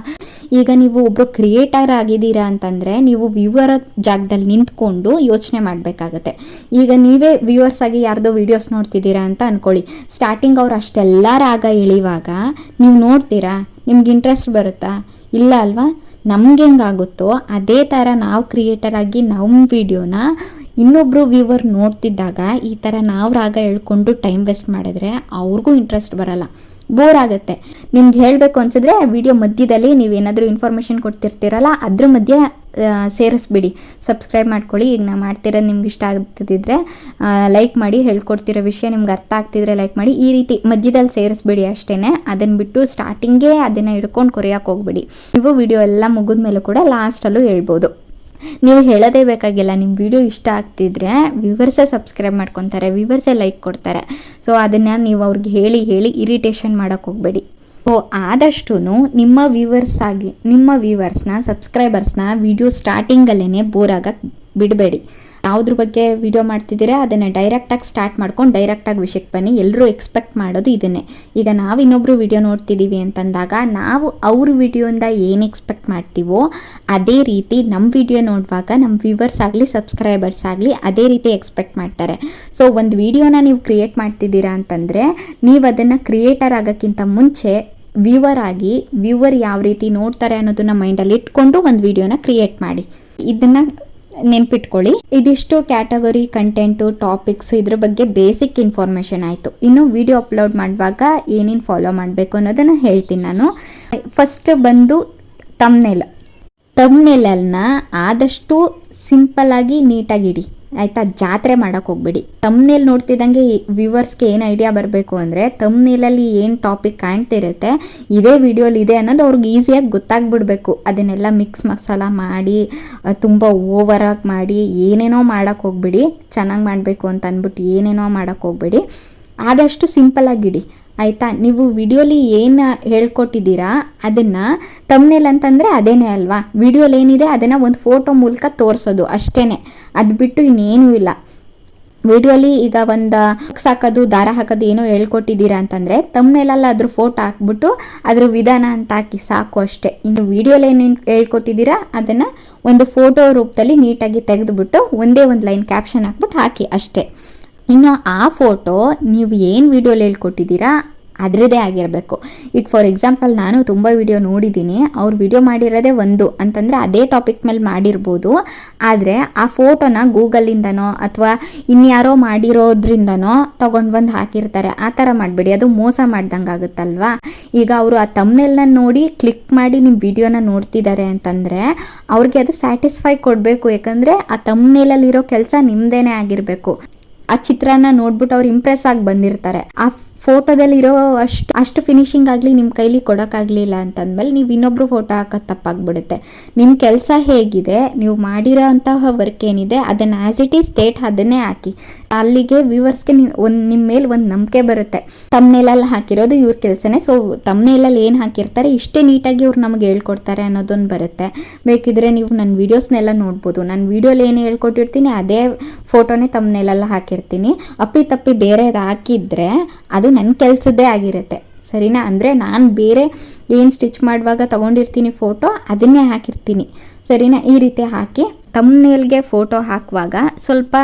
ಈಗ ನೀವು ಒಬ್ಬರು ಕ್ರಿಯೇಟರ್ ಆಗಿದ್ದೀರಾ ಅಂತಂದರೆ ನೀವು ವ್ಯೂವರ್ ಜಾಗದಲ್ಲಿ ನಿಂತ್ಕೊಂಡು ಯೋಚನೆ ಮಾಡಬೇಕಾಗತ್ತೆ. ಈಗ ನೀವೇ ವ್ಯೂವರ್ಸ್ ಆಗಿ ಯಾರ್ದೋ ವಿಡಿಯೋಸ್ ನೋಡ್ತಿದ್ದೀರಾ ಅಂತ ಅಂದ್ಕೊಳ್ಳಿ ಸ್ಟಾರ್ಟಿಂಗ್ ಅವ್ರು ಅಷ್ಟೆಲ್ಲ ರಾಗ ಎಳಿವಾಗ ನೀವು ನೋಡ್ತೀರಾ? ನಿಮ್ಗೆ ಇಂಟ್ರೆಸ್ಟ್ ಬರುತ್ತಾ? ಇಲ್ಲ ಅಲ್ವಾ? ನಮ್ಗೆ ಹೆಂಗಾಗುತ್ತೋ ಅದೇ ಥರ ನಾವು ಕ್ರಿಯೇಟರ್ ಆಗಿ ನಮ್ಮ ವಿಡಿಯೋನ ಇನ್ನೊಬ್ಬರು ವ್ಯೂವರ್ ನೋಡ್ತಿದ್ದಾಗ ಈ ಥರ ನಾವು ರಾಗ ಹೇಳ್ಕೊಂಡು ಟೈಮ್ ವೇಸ್ಟ್ ಮಾಡಿದ್ರೆ ಅವ್ರಿಗೂ ಇಂಟ್ರೆಸ್ಟ್ ಬರಲ್ಲ. ಬೋರ್ ಆಗುತ್ತೆ ನಿಮ್ಗೆ ಹೇಳಬೇಕು ಅನ್ಸಿದ್ರೆ ವಿಡಿಯೋ ಮಧ್ಯದಲ್ಲಿ ನೀವೇನಾದರೂ ಇನ್ಫಾರ್ಮೇಷನ್ ಕೊಡ್ತಿರ್ತೀರಲ್ಲ, ಅದ್ರ ಮಧ್ಯೆ ಸೇರಿಸ್ಬಿಡಿ. ಸಬ್ಸ್ಕ್ರೈಬ್ ಮಾಡ್ಕೊಳ್ಳಿ. ಈಗ ನಾ ಮಾಡ್ತಿರೋದು ನಿಮ್ಗೆ ಇಷ್ಟ ಆಗ್ತಿದ್ರೆ ಲೈಕ್ ಮಾಡಿ, ಹೇಳ್ಕೊಡ್ತಿರೋ ವಿಷಯ ನಿಮ್ಗೆ ಅರ್ಥ ಆಗ್ತಿದ್ರೆ ಲೈಕ್ ಮಾಡಿ. ಈ ರೀತಿ ಮಧ್ಯದಲ್ಲಿ ಸೇರಿಸ್ಬಿಡಿ ಅಷ್ಟೇ ಅದನ್ನು ಬಿಟ್ಟು ಸ್ಟಾರ್ಟಿಂಗೇ ಅದನ್ನು ಹಿಡ್ಕೊಂಡು ಕೊರೆಯೋಕೆ ಹೋಗ್ಬಿಡಿ. ನೀವು ವಿಡಿಯೋ ಎಲ್ಲ ಮುಗಿದ ಮೇಲೂ ಕೂಡ ಲಾಸ್ಟಲ್ಲೂ ಹೇಳ್ಬೋದು. ನೀವು ಹೇಳೋದೇ ಬೇಕಾಗಿಲ್ಲ ನಿಮ್ಮ ವಿಡಿಯೋ ಇಷ್ಟ ಆಗ್ತಿದ್ರೆ ವ್ಯೂವರ್ಸೇ ಸಬ್ಸ್ಕ್ರೈಬ್ ಮಾಡ್ಕೊತಾರೆ ವ್ಯೂವರ್ಸೇ ಲೈಕ್ ಕೊಡ್ತಾರೆ. ಸೊ ಅದನ್ನು ನೀವು ಅವ್ರಿಗೆ ಹೇಳಿ ಹೇಳಿ ಇರಿಟೇಷನ್ ಮಾಡೋಕ್ಕೆ ಹೋಗಬೇಡಿ. ಸೊ ಆದಷ್ಟು ನಿಮ್ಮ ವ್ಯೂವರ್ಸ್ ಆಗಿ, ನಿಮ್ಮ ವ್ಯೂವರ್ಸ್ನ ಸಬ್ಸ್ಕ್ರೈಬರ್ಸ್ನ ವಿಡಿಯೋ ಸ್ಟಾರ್ಟಿಂಗಲ್ಲೇ ಬೋರ್ ಆಗಕ್ಕೆ ಬಿಡಬೇಡಿ. ಯಾವುದ್ರ ಬಗ್ಗೆ ವಿಡಿಯೋ ಮಾಡ್ತಿದ್ದೀರಾ, ಅದನ್ನು ಡೈರೆಕ್ಟಾಗಿ ಸ್ಟಾರ್ಟ್ ಮಾಡ್ಕೊಂಡು ಡೈರೆಕ್ಟಾಗಿ ವಿಷಯಕ್ಕೆ ಬನ್ನಿ. ಎಲ್ಲರೂ ಎಕ್ಸ್ಪೆಕ್ಟ್ ಮಾಡೋದು ಇದನ್ನೇ. ಈಗ ನಾವು ಇನ್ನೊಬ್ರು ವಿಡಿಯೋ ನೋಡ್ತಿದ್ದೀವಿ ಅಂತಂದಾಗ, ನಾವು ಅವ್ರ ವಿಡಿಯೋಯಿಂದ ಏನು ಎಕ್ಸ್ಪೆಕ್ಟ್ ಮಾಡ್ತೀವೋ, ಅದೇ ರೀತಿ ನಮ್ಮ ವಿಡಿಯೋ ನೋಡುವಾಗ ನಮ್ಮ ವ್ಯೂವರ್ಸ್ ಆಗಲಿ ಸಬ್ಸ್ಕ್ರೈಬರ್ಸ್ ಆಗಲಿ, ಅದೇ ರೀತಿ ಎಕ್ಸ್ಪೆಕ್ಟ್ ಮಾಡ್ತಾರೆ. ಸೊ ಒಂದು ವಿಡಿಯೋನ ನೀವು ಕ್ರಿಯೇಟ್ ಮಾಡ್ತಿದ್ದೀರಾ ಅಂತಂದರೆ, ನೀವು ಅದನ್ನು ಕ್ರಿಯೇಟರ್ ಆಗೋಕ್ಕಿಂತ ಮುಂಚೆ ವ್ಯೂವರ್ ಆಗಿ ವ್ಯೂವರ್ ಯಾವ ರೀತಿ ನೋಡ್ತಾರೆ ಅನ್ನೋದನ್ನ ಮೈಂಡಲ್ಲಿ ಇಟ್ಕೊಂಡು ಒಂದು ವಿಡಿಯೋನ ಕ್ರಿಯೇಟ್ ಮಾಡಿ. ಇದನ್ನ ನೆನ್ಪಿಟ್ಕೊಳ್ಳಿ. ಇದಿಷ್ಟು ಕ್ಯಾಟಗರಿ ಕಂಟೆಂಟು, ಟಾಪಿಕ್ಸ್, ಇದ್ರ ಬಗ್ಗೆ ಬೇಸಿಕ್ ಇನ್ಫಾರ್ಮೇಷನ್ ಆಯಿತು. ಇನ್ನು ವಿಡಿಯೋ ಅಪ್ಲೋಡ್ ಮಾಡುವಾಗ ಏನೇನು ಫಾಲೋ ಮಾಡಬೇಕು ಅನ್ನೋದನ್ನು ಹೇಳ್ತೀನಿ ನಾನು. ಫಸ್ಟ್ ಬಂದು ತಮ್ನೆಲ್. ತಮ್ನೆಲನ್ನ ಆದಷ್ಟು ಸಿಂಪಲ್ ಆಗಿ ನೀಟಾಗಿಡಿ. ಆಯ್ತಾ, ಜಾತ್ರೆ ಮಾಡೋಕ್ಕೆ ಹೋಗ್ಬೇಡಿ. ತಮ್ನೇಲ್ ನೋಡ್ತಿದ್ದಂಗೆ ವ್ಯೂವರ್ಸ್ಗೆ ಏನು ಐಡಿಯಾ ಬರಬೇಕು ಅಂದರೆ ತಮ್ನೇಲಲ್ಲಿ ಏನು ಟಾಪಿಕ್ ಕಾಣ್ತಿರುತ್ತೆ, ಇದೇ ವಿಡಿಯೋಲಿ ಇದೆ ಅನ್ನೋದು ಅವ್ರಿಗೆ ಈಸಿಯಾಗಿ ಗೊತ್ತಾಗ್ಬಿಡ್ಬೇಕು. ಅದನ್ನೆಲ್ಲ ಮಿಕ್ಸ್ ಮಸಾಲ ಮಾಡಿ ತುಂಬಾ ಓವರಾಗಿ ಮಾಡಿ, ಏನೇನೋ ಮಾಡೋಕ್ಕೆ ಹೋಗ್ಬಿಡಿ. ಚೆನ್ನಾಗಿ ಮಾಡಬೇಕು ಅಂತ ಅಂದ್ಬಿಟ್ಟು ಏನೇನೋ ಮಾಡೋಕ್ಕೆ ಹೋಗ್ಬೇಡಿ. ಆದಷ್ಟು ಸಿಂಪಲ್ ಆಗಿಡಿ. ಆಯಿತಾ? ನೀವು ವಿಡಿಯೋಲಿ ಏನು ಹೇಳ್ಕೊಟ್ಟಿದ್ದೀರಾ, ಅದನ್ನು ತಮ್ಮನೇಲಿ ಅಂತಂದರೆ ಅದೇನೇ ಅಲ್ವಾ? ವಿಡಿಯೋಲಿ ಏನಿದೆ ಅದನ್ನು ಒಂದು ಫೋಟೋ ಮೂಲಕ ತೋರಿಸೋದು ಅಷ್ಟೇ ಅದು ಬಿಟ್ಟು ಇನ್ನೇನೂ ಇಲ್ಲ. ವಿಡಿಯೋಲಿ ಈಗ ಒಂದು ಸಾಕೋದು ಹಾಕೋದು, ದಾರ ಹಾಕೋದು ಏನೋ ಹೇಳ್ಕೊಟ್ಟಿದ್ದೀರಾ ಅಂತಂದರೆ ತಮ್ಮನೇಲೆಲ್ಲ ಅದ್ರ ಫೋಟೋ ಹಾಕ್ಬಿಟ್ಟು ಅದ್ರ ವಿಧಾನ ಅಂತ ಹಾಕಿ ಸಾಕು ಅಷ್ಟೇ. ಇನ್ನು ವಿಡಿಯೋಲಿ ಏನೇನು ಹೇಳ್ಕೊಟ್ಟಿದ್ದೀರಾ, ಅದನ್ನು ಒಂದು ಫೋಟೋ ರೂಪದಲ್ಲಿ ನೀಟಾಗಿ ತೆಗೆದುಬಿಟ್ಟು ಒಂದೇ ಒಂದು ಲೈನ್ ಕ್ಯಾಪ್ಷನ್ ಹಾಕ್ಬಿಟ್ಟು ಹಾಕಿ ಅಷ್ಟೇ. ಇನ್ನು ಆ ಫೋಟೋ ನೀವು ಏನು ವಿಡಿಯೋಲಿ ಹೇಳ್ಕೊಟ್ಟಿದ್ದೀರಾ ಅದರದೇ ಆಗಿರಬೇಕು. ಈಗ ಫಾರ್ ಎಕ್ಸಾಂಪಲ್ ನಾನು ತುಂಬ ವಿಡಿಯೋ ನೋಡಿದ್ದೀನಿ, ಅವ್ರು ವಿಡಿಯೋ ಮಾಡಿರೋದೇ ಒಂದು, ಅಂತಂದರೆ ಅದೇ ಟಾಪಿಕ್ ಮೇಲೆ ಮಾಡಿರ್ಬೋದು. ಆದರೆ ಆ ಫೋಟೋನ ಗೂಗಲಿಂದನೋ ಅಥವಾ ಇನ್ಯಾರೋ ಮಾಡಿರೋದ್ರಿಂದನೋ ತೊಗೊಂಡು ಬಂದು ಹಾಕಿರ್ತಾರೆ. ಆ ಥರ ಮಾಡಬೇಡಿ, ಅದು ಮೋಸ ಮಾಡ್ದಂಗೆ ಆಗುತ್ತಲ್ವಾ? ಈಗ ಅವರು ಆ ತಮ್ಮನೆಲ್ಲ ನೋಡಿ ಕ್ಲಿಕ್ ಮಾಡಿ ನಿಮ್ಮ ವಿಡಿಯೋನ ನೋಡ್ತಿದ್ದಾರೆ ಅಂತಂದರೆ ಅವ್ರಿಗೆ ಅದು ಸ್ಯಾಟಿಸ್ಫೈ ಕೊಡಬೇಕು. ಯಾಕಂದರೆ ಆ ತಮ್ನೇಲಲ್ಲಿರೋ ಕೆಲಸ ನಿಮ್ಮದೇನೆ ಆಗಿರಬೇಕು. ಆ ಚಿತ್ರನ ನೋಡ್ಬಿಟ್ಟು ಅವ್ರು ಇಂಪ್ರೆಸ್ ಆಗಿ ಬಂದಿರ್ತಾರೆ. ಆ ಫೋಟೋದಲ್ಲಿರೋ ಅಷ್ಟು ಅಷ್ಟು ಫಿನಿಶಿಂಗ್ ಆಗಲಿ ನಿಮ್ಮ ಕೈಲಿ ಕೊಡೋಕ್ಕಾಗಲಿಲ್ಲ ಅಂತಂದ್ಮೇಲೆ ನೀವು ಇನ್ನೊಬ್ರು ಫೋಟೋ ಹಾಕೋ ತಪ್ಪಾಗ್ಬಿಡುತ್ತೆ. ನಿಮ್ಮ ಕೆಲಸ ಹೇಗಿದೆ, ನೀವು ಮಾಡಿರೋ ಅಂತಹ ವರ್ಕ್ ಏನಿದೆ, ಅದನ್ನು ಆ್ಯಸ್ ಇಟ್ ಈಸ್ ಸ್ಟೇಟ್ ಅದನ್ನೇ ಹಾಕಿ. ಅಲ್ಲಿಗೆ ವ್ಯೂವರ್ಸ್ಗೆ ಒಂದು ನಿಮ್ಮ ಮೇಲೆ ಒಂದು ನಂಬಿಕೆ ಬರುತ್ತೆ. ತಮ್ಮನೇಲಲ್ಲಿ ಹಾಕಿರೋದು ಇವ್ರ ಕೆಲಸನೇ. ಸೊ ತಮ್ಮನೇಲಲ್ಲಿ ಏನು ಹಾಕಿರ್ತಾರೆ, ಇಷ್ಟೇ ನೀಟಾಗಿ ಅವ್ರು ನಮಗೆ ಹೇಳ್ಕೊಡ್ತಾರೆ ಅನ್ನೋದೊಂದು ಬರುತ್ತೆ. ಬೇಕಿದ್ರೆ ನೀವು ನನ್ನ ವೀಡಿಯೋಸ್ನೆಲ್ಲ ನೋಡ್ಬೋದು. ನಾನು ವೀಡಿಯೋಲಿ ಏನು ಹೇಳ್ಕೊಟ್ಟಿರ್ತೀನಿ, ಅದೇ ಫೋಟೋನೇ ತಮ್ಮನೇಲೆಲ್ಲ ಹಾಕಿರ್ತೀನಿ. ಅಪ್ಪಿ ತಪ್ಪಿ ಬೇರೆದು ಹಾಕಿದ್ರೆ ಅದು ನನ್ನ ಕೆಲಸದ್ದೇ ಆಗಿರುತ್ತೆ. ಸರಿನಾ? ಅಂದರೆ ನಾನು ಬೇರೆ ಏನು ಸ್ಟಿಚ್ ಮಾಡುವಾಗ ತೊಗೊಂಡಿರ್ತೀನಿ ಫೋಟೋ ಅದನ್ನೇ ಹಾಕಿರ್ತೀನಿ. ಸರಿನಾ? ಈ ರೀತಿ ಹಾಕಿ ತಮ್ಮನೇಲ್ಗೆ ಫೋಟೋ ಹಾಕುವಾಗ ಸ್ವಲ್ಪ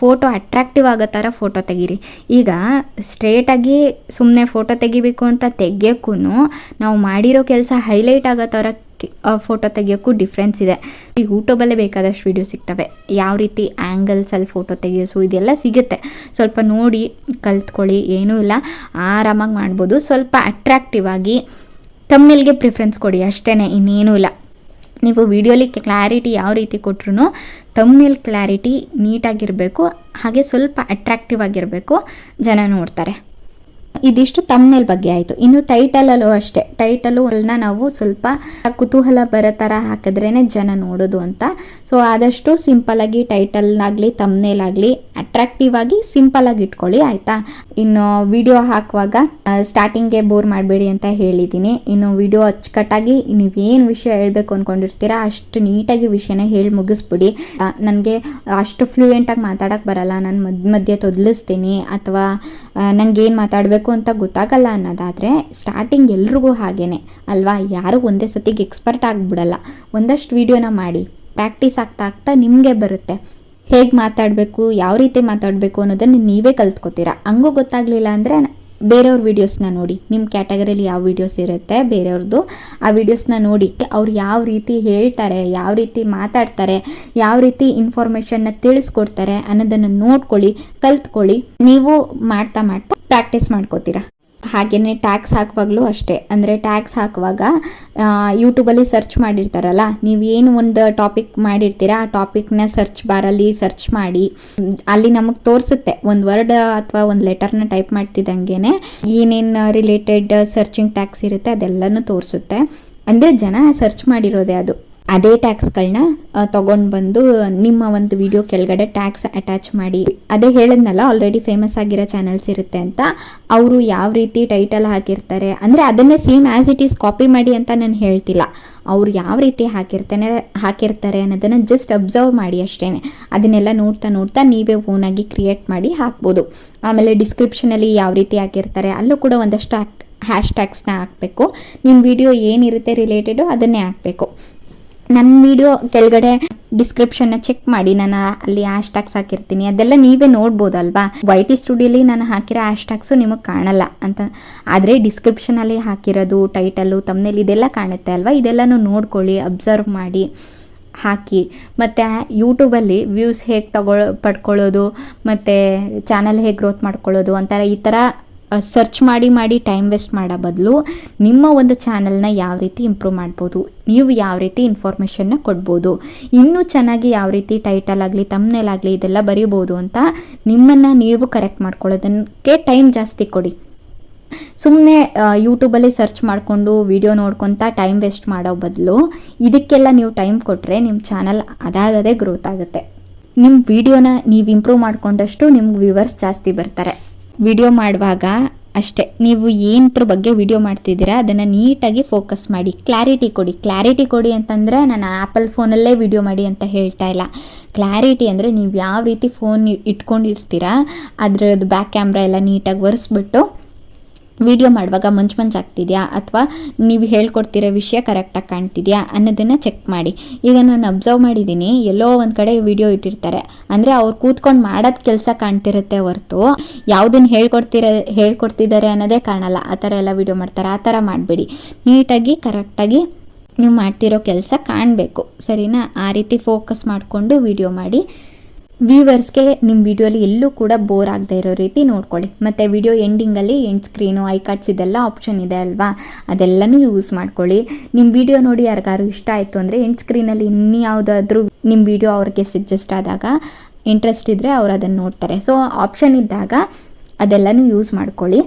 ಫೋಟೋ ಅಟ್ರಾಕ್ಟಿವ್ ಆಗೋ ಥರ ಫೋಟೋ ತೆಗೀರಿ. ಈಗ ಸ್ಟ್ರೇಟಾಗಿ ಸುಮ್ಮನೆ ಫೋಟೋ ತೆಗಿಬೇಕು ಅಂತ ತೆಗಿಯೋಕ್ಕೂ ನಾವು ಮಾಡಿರೋ ಕೆಲಸ ಹೈಲೈಟ್ ಆಗೋ ಥರ ಫೋಟೋ ತೆಗಿಯೋಕ್ಕೂ ಡಿಫ್ರೆನ್ಸ್ ಇದೆ. ಯೂಟ್ಯೂಬಲ್ಲೇ ಬೇಕಾದಷ್ಟು ವೀಡಿಯೋ ಸಿಗ್ತವೆ. ಯಾವ ರೀತಿ ಆ್ಯಂಗಲ್ಸಲ್ಲಿ ಫೋಟೋ ತೆಗಿಯೋಸು ಇದೆಲ್ಲ ಸಿಗುತ್ತೆ. ಸ್ವಲ್ಪ ನೋಡಿ, ಕಲ್ತ್ಕೊಳ್ಳಿ, ಏನೂ ಇಲ್ಲ. ಆರಾಮಾಗಿ ಮಾಡ್ಬೋದು. ಸ್ವಲ್ಪ ಅಟ್ರಾಕ್ಟಿವ್ ಆಗಿ ತಮ್ಮಿಲ್ಗೆ ಪ್ರಿಫರೆನ್ಸ್ ಕೊಡಿ. ಅಷ್ಟೇ ಇನ್ನೇನೂ ಇಲ್ಲ. ನೀವು ವಿಡಿಯೋಲಿ ಕ್ಲಾರಿಟಿ ಯಾವ ರೀತಿ ಕೊಟ್ರು ತಮ್ಮೇಲೆ ಕ್ಲಾರಿಟಿ ನೀಟಾಗಿರಬೇಕು, ಹಾಗೆ ಸ್ವಲ್ಪ ಅಟ್ರಾಕ್ಟಿವ್ ಆಗಿರಬೇಕು ಜನ ನೋಡ್ತಾರೆ. ಇದಿಷ್ಟು ತಮ್ಮನೇಲ್ ಬಗ್ಗೆ ಆಯಿತು. ಇನ್ನು ಟೈಟಲಲ್ಲೂ ಅಷ್ಟೇ. ಟೈಟಲು ನಾವು ಸ್ವಲ್ಪ ಕುತೂಹಲ ಬರೋ ಥರ ಹಾಕಿದ್ರೇನೆ ಜನ ನೋಡೋದು ಅಂತ. ಸೊ ಆದಷ್ಟು ಸಿಂಪಲಾಗಿ ಟೈಟಲ್ನಾಗಲಿ ಆಗಲಿ ಅಟ್ರಾಕ್ಟಿವ್ ಆಗಿ ಸಿಂಪಲ್ ಆಗಿ ಇಟ್ಕೊಳ್ಳಿ, ಆಯಿತಾ? ಇನ್ನು ವಿಡಿಯೋ ಹಾಕುವಾಗ ಸ್ಟಾರ್ಟಿಂಗ್ಗೆ ಬೋರ್ ಮಾಡಬೇಡಿ ಅಂತ ಹೇಳಿದ್ದೀನಿ ಇನ್ನು ವಿಡಿಯೋ ಅಚ್ಚುಕಟ್ಟಾಗಿ ನೀವೇನು ವಿಷಯ ಹೇಳಬೇಕು ಅಂದ್ಕೊಂಡಿರ್ತೀರಾ ಅಷ್ಟು ನೀಟಾಗಿ ವಿಷಯನ ಹೇಳಿ ಮುಗಿಸ್ಬಿಡಿ. ನನಗೆ ಅಷ್ಟು ಫ್ಲೂಯೆಂಟಾಗಿ ಮಾತಾಡೋಕ್ಕೆ ಬರಲ್ಲ, ನಾನು ಮಧ್ಯ ಮಧ್ಯೆ ತೊದಲಿಸ್ತೀನಿ, ಅಥವಾ ನಂಗೆ ಏನು ಮಾತಾಡಬೇಕು ಅಂತ ಗೊತ್ತಾಗಲ್ಲ ಅನ್ನೋದಾದರೆ ಸ್ಟಾರ್ಟಿಂಗ್ ಎಲ್ರಿಗೂ ಹಾಗೇನೆ. ಅಲ್ವಾ? ಯಾರು ಒಂದೇ ಸತಿಗೆ ಎಕ್ಸ್ಪರ್ಟ್ ಆಗಿಬಿಡಲ್ಲ. ಒಂದಷ್ಟು ವೀಡಿಯೋನ ಮಾಡಿ. ಪ್ರಾಕ್ಟೀಸ್ ಆಗ್ತಾ ಆಗ್ತಾ ನಿಮಗೆ ಬರುತ್ತೆ. ಹೇಗೆ ಮಾತಾಡಬೇಕು, ಯಾವ ರೀತಿ ಮಾತಾಡಬೇಕು ಅನ್ನೋದನ್ನು ನೀವೇ ಕಲ್ತ್ಕೋತೀರಾ? ಹಂಗೂ ಗೊತ್ತಾಗಲಿಲ್ಲ ಅಂದರೆ ಬೇರೆಯವ್ರ ವೀಡಿಯೋಸ್ನ ನೋಡಿ. ನಿಮ್ಮ ಕ್ಯಾಟಗರಿಲಿ ಯಾವ ವೀಡಿಯೋಸ್ ಇರುತ್ತೆ ಬೇರೆಯವ್ರದ್ದು ಆ ವೀಡಿಯೋಸ್ನ ನೋಡಿ. ಅವ್ರು ಯಾವ ರೀತಿ ಹೇಳ್ತಾರೆ, ಯಾವ ರೀತಿ ಮಾತಾಡ್ತಾರೆ, ಯಾವ ರೀತಿ ಇನ್ಫಾರ್ಮೇಷನ್ನ ತಿಳಿಸ್ಕೊಡ್ತಾರೆ ಅನ್ನೋದನ್ನು ನೋಡ್ಕೊಳ್ಳಿ, ಕಲ್ತ್ಕೊಳ್ಳಿ. ನೀವು ಮಾಡ್ತಾ ಮಾಡ್ತಾ ಪ್ರಾಕ್ಟೀಸ್ ಮಾಡ್ಕೋತೀರಾ? ಹಾಗೆಯೇ ಟ್ಯಾಕ್ಸ್ ಹಾಕುವಾಗಲೂ ಅಷ್ಟೇ. ಅಂದರೆ ಟ್ಯಾಕ್ಸ್ ಹಾಕುವಾಗ ಯೂಟ್ಯೂಬಲ್ಲಿ ಸರ್ಚ್ ಮಾಡಿರ್ತಾರಲ್ಲ, ನೀವು ಏನು ಒಂದು ಟಾಪಿಕ್ ಮಾಡಿರ್ತೀರಾ, ಆ ಟಾಪಿಕ್ನ ಸರ್ಚ್ ಬಾರಲ್ಲಿ ಸರ್ಚ್ ಮಾಡಿ, ಅಲ್ಲಿ ನಮಗೆ ತೋರಿಸುತ್ತೆ. ಒಂದು ವರ್ಡ್ ಅಥವಾ ಒಂದು ಲೆಟರ್ನ ಟೈಪ್ ಮಾಡ್ತಿದ್ದಂಗೆ ಏನೇನು ರಿಲೇಟೆಡ್ ಸರ್ಚಿಂಗ್ ಟ್ಯಾಕ್ಸ್ ಇರುತ್ತೆ ಅದೆಲ್ಲನೂ ತೋರಿಸುತ್ತೆ. ಅಂದರೆ ಜನ ಸರ್ಚ್ ಮಾಡಿರೋದೆ ಅದು. ಅದೇ ಟ್ಯಾಕ್ಸ್ಗಳನ್ನ ತೊಗೊಂಡು ಬಂದು ನಿಮ್ಮ ಒಂದು ವಿಡಿಯೋ ಕೆಳಗಡೆ ಟ್ಯಾಕ್ಸ್ ಅಟ್ಯಾಚ್ ಮಾಡಿ. ಅದೇ ಹೇಳಿದ್ನಲ್ಲ ಆಲ್ರೆಡಿ ಫೇಮಸ್ ಆಗಿರೋ ಚಾನಲ್ಸ್ ಇರುತ್ತೆ ಅಂತ. ಅವರು ಯಾವ ರೀತಿ ಟೈಟಲ್ ಹಾಕಿರ್ತಾರೆ, ಅಂದರೆ ಅದನ್ನೇ same as it is copy ಮಾಡಿ ಅಂತ ನಾನು ಹೇಳ್ತಿಲ್ಲ. ಅವ್ರು ಯಾವ ರೀತಿ ಹಾಕಿರ್ತಾನೆ, ಹಾಕಿರ್ತಾರೆ ಅನ್ನೋದನ್ನು ಜಸ್ಟ್ ಅಬ್ಸರ್ವ್ ಮಾಡಿ ಅಷ್ಟೇ ಅದನ್ನೆಲ್ಲ ನೋಡ್ತಾ ನೋಡ್ತಾ ನೀವೇ ಓನಾಗಿ ಕ್ರಿಯೇಟ್ ಮಾಡಿ ಹಾಕ್ಬೋದು. ಆಮೇಲೆ ಡಿಸ್ಕ್ರಿಪ್ಷನಲ್ಲಿ ಯಾವ ರೀತಿ ಹಾಕಿರ್ತಾರೆ, ಅಲ್ಲೂ ಕೂಡ ಒಂದಷ್ಟು ಹ್ಯಾಶ್ ಟ್ಯಾಗ್ಸ್ನ ಹಾಕಬೇಕು. ನಿಮ್ಮ ವಿಡಿಯೋ ಏನಿರುತ್ತೆ ರಿಲೇಟೆಡು ಅದನ್ನೇ ಹಾಕಬೇಕು. ನನ್ನ ವಿಡಿಯೋ ಕೆಳಗಡೆ ಡಿಸ್ಕ್ರಿಪ್ಷನ್ನ ಚೆಕ್ ಮಾಡಿ. ನಾನು ಅಲ್ಲಿ ಆಶ್ ಟ್ಯಾಗ್ಸ್ ಹಾಕಿರ್ತೀನಿ. ಅದೆಲ್ಲ ನೀವೇ ನೋಡ್ಬೋದಲ್ವಾ? ವೈ ಟಿ ಸ್ಟುಡಿಯೋಲಿ ನಾನು ಹಾಕಿರೋ ಆಶ್ ಟ್ಯಾಗ್ಸು ನಿಮಗೆ ಕಾಣಲ್ಲ ಅಂತ. ಆದರೆ ಡಿಸ್ಕ್ರಿಪ್ಷನಲ್ಲಿ ಹಾಕಿರೋದು ಟೈಟಲು ತಮ್ಮನೇಲಿ ಇದೆಲ್ಲ ಕಾಣುತ್ತೆ ಅಲ್ವಾ? ಇದೆಲ್ಲನೂ ನೋಡ್ಕೊಳ್ಳಿ ಅಬ್ಸರ್ವ್ ಮಾಡಿ, ಹಾಕಿ. ಮತ್ತು ಯೂಟ್ಯೂಬಲ್ಲಿ ವ್ಯೂಸ್ ಹೇಗೆ ತಗೊಳ್, ಪಡ್ಕೊಳ್ಳೋದು, ಮತ್ತು ಚಾನಲ್ ಹೇಗೆ ಗ್ರೋತ್ ಮಾಡ್ಕೊಳ್ಳೋದು ಅಂತಾರೆ ಈ ಥರ ಸರ್ಚ್ ಮಾಡಿ ಮಾಡಿ ಟೈಮ್ ವೇಸ್ಟ್ ಮಾಡೋ ಬದಲು ನಿಮ್ಮ ಒಂದು ಚಾನಲ್ನ ಯಾವ ರೀತಿ ಇಂಪ್ರೂವ್ ಮಾಡ್ಬೋದು, ನೀವು ಯಾವ ರೀತಿ ಇನ್ಫಾರ್ಮೇಷನ್ನ ಕೊಡ್ಬೋದು, ಇನ್ನೂ ಚೆನ್ನಾಗಿ ಯಾವ ರೀತಿ ಟೈಟಲ್ ಆಗಲಿ ತಮ್ಮನೇಲಾಗಲಿ ಇದೆಲ್ಲ ಬರೀಬೋದು ಅಂತ ನಿಮ್ಮನ್ನು ನೀವು ಕರೆಕ್ಟ್ ಮಾಡ್ಕೊಳ್ಳೋದಕ್ಕೆ ಟೈಮ್ ಜಾಸ್ತಿ ಕೊಡಿ. ಸುಮ್ಮನೆ ಯೂಟ್ಯೂಬಲ್ಲಿ ಸರ್ಚ್ ಮಾಡಿಕೊಂಡು ವಿಡಿಯೋ ನೋಡ್ಕೊತ ಟೈಮ್ ವೇಸ್ಟ್ ಮಾಡೋ ಬದಲು ಇದಕ್ಕೆಲ್ಲ ನೀವು ಟೈಮ್ ಕೊಟ್ಟರೆ ನಿಮ್ಮ ಚಾನಲ್ ಅದಾಗದೇ ಗ್ರೋತ್ ಆಗುತ್ತೆ. ನಿಮ್ಮ ವಿಡಿಯೋನ ನೀವು ಇಂಪ್ರೂವ್ ಮಾಡಿಕೊಂಡಷ್ಟು ನಿಮ್ಗೆ ವ್ಯೂವರ್ಸ್ ಜಾಸ್ತಿ ಬರ್ತಾರೆ. ವಿಡಿಯೋ ಮಾಡುವಾಗ ಅಷ್ಟೇ. ನೀವು ಏನತ್ರ ಬಗ್ಗೆ ವಿಡಿಯೋ ಮಾಡ್ತಿದ್ದೀರಾ, ಅದನ್ನು ನೀಟಾಗಿ ಫೋಕಸ್ ಮಾಡಿ. ಕ್ಲಾರಿಟಿ ಕೊಡಿ. ಕ್ಲಾರಿಟಿ ಕೊಡಿ ಅಂತಂದರೆ ನಾನು ಆ್ಯಪಲ್ ಫೋನಲ್ಲೇ ವಿಡಿಯೋ ಮಾಡಿ ಅಂತ ಹೇಳ್ತಾ ಇಲ್ಲ. ಕ್ಲಾರಿಟಿ ಅಂದರೆ ನೀವು ಯಾವ ರೀತಿ ಫೋನ್ ಇಟ್ಕೊಂಡಿರ್ತೀರಾ, ಅದರದ್ದು ಬ್ಯಾಕ್ ಕ್ಯಾಮ್ರಾ ಎಲ್ಲ ನೀಟಾಗಿ ಒರೆಸ್ಬಿಟ್ಟು ವಿಡಿಯೋ ಮಾಡುವಾಗ ಮುಂಚೆ ಮುಂಚೆ ಆಗ್ತಿದೆಯಾ? ಅಥವಾ ನೀವು ಹೇಳ್ಕೊಡ್ತಿರೋ ವಿಷಯ ಕರೆಕ್ಟಾಗಿ ಕಾಣ್ತಿದೆಯಾ ಅನ್ನೋದನ್ನು ಚೆಕ್ ಮಾಡಿ. ಈಗ ನಾನು ಅಬ್ಸರ್ವ್ ಮಾಡಿದ್ದೀನಿ ಎಲ್ಲೋ ಒಂದು ಕಡೆ ವಿಡಿಯೋ ಇಟ್ಟಿರ್ತಾರೆ. ಅಂದರೆ ಅವ್ರು ಕೂತ್ಕೊಂಡು ಮಾಡೋದು ಕೆಲಸ ಕಾಣ್ತಿರುತ್ತೆ ಹೊರತು. ಯಾವುದನ್ನು ಹೇಳ್ಕೊಡ್ತಿರ, ಹೇಳ್ಕೊಡ್ತಿದ್ದಾರೆ ಅನ್ನೋದೇ ಕಾಣಲ್ಲ. ಆ ಥರ ಎಲ್ಲ ವಿಡಿಯೋ ಮಾಡ್ತಾರೆ. ಆ ಥರ ಮಾಡಬೇಡಿ. ನೀಟಾಗಿ ಕರೆಕ್ಟಾಗಿ ನೀವು ಮಾಡ್ತಿರೋ ಕೆಲಸ ಕಾಣಬೇಕು. ಸರಿನಾ? ಆ ರೀತಿ ಫೋಕಸ್ ಮಾಡಿಕೊಂಡು ವಿಡಿಯೋ ಮಾಡಿ. ವ್ಯೂವರ್ಸ್ಗೆ ನಿಮ್ಮ ವಿಡಿಯೋಲಿ ಎಲ್ಲೂ ಕೂಡ ಬೋರ್ ಆಗದೆ ಇರೋ ರೀತಿ ನೋಡ್ಕೊಳ್ಳಿ. ಮತ್ತು ವಿಡಿಯೋ ಎಂಡಿಂಗಲ್ಲಿ ಎಂಡ್ ಸ್ಕ್ರೀನು ಐ ಕಾರ್ಡ್ಸ್ ಇದೆಲ್ಲ ಆಪ್ಷನ್ ಇದೆ ಅಲ್ವಾ? ಅದೆಲ್ಲನೂ ಯೂಸ್ ಮಾಡ್ಕೊಳ್ಳಿ. ನಿಮ್ಮ ವಿಡಿಯೋ ನೋಡಿ ಯಾರಿಗಾರು ಇಷ್ಟ ಆಯಿತು ಅಂದರೆ ಎಂಡ್ ಸ್ಕ್ರೀನಲ್ಲಿ ಇನ್ಯಾವುದಾದ್ರೂ ನಿಮ್ಮ ವಿಡಿಯೋ ಅವ್ರಿಗೆ ಸಜೆಸ್ಟ್ ಆದಾಗ ಇಂಟ್ರೆಸ್ಟ್ ಇದ್ದರೆ ಅವ್ರು ಅದನ್ನು ನೋಡ್ತಾರೆ. ಸೊ ಆಪ್ಷನ್ ಇದ್ದಾಗ ಅದೆಲ್ಲನೂ ಯೂಸ್ ಮಾಡ್ಕೊಳ್ಳಿ.